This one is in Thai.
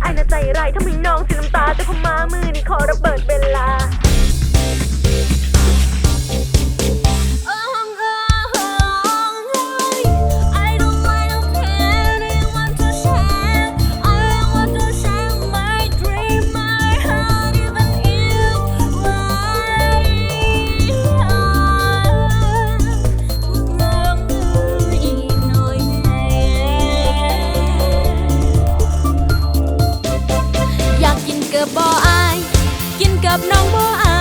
ไอ้น่าใจไร้ายทำให้น้องเสียน้ำตาแต่พอมามือนี่ขอระเบิดเวลา กับน้องโบอา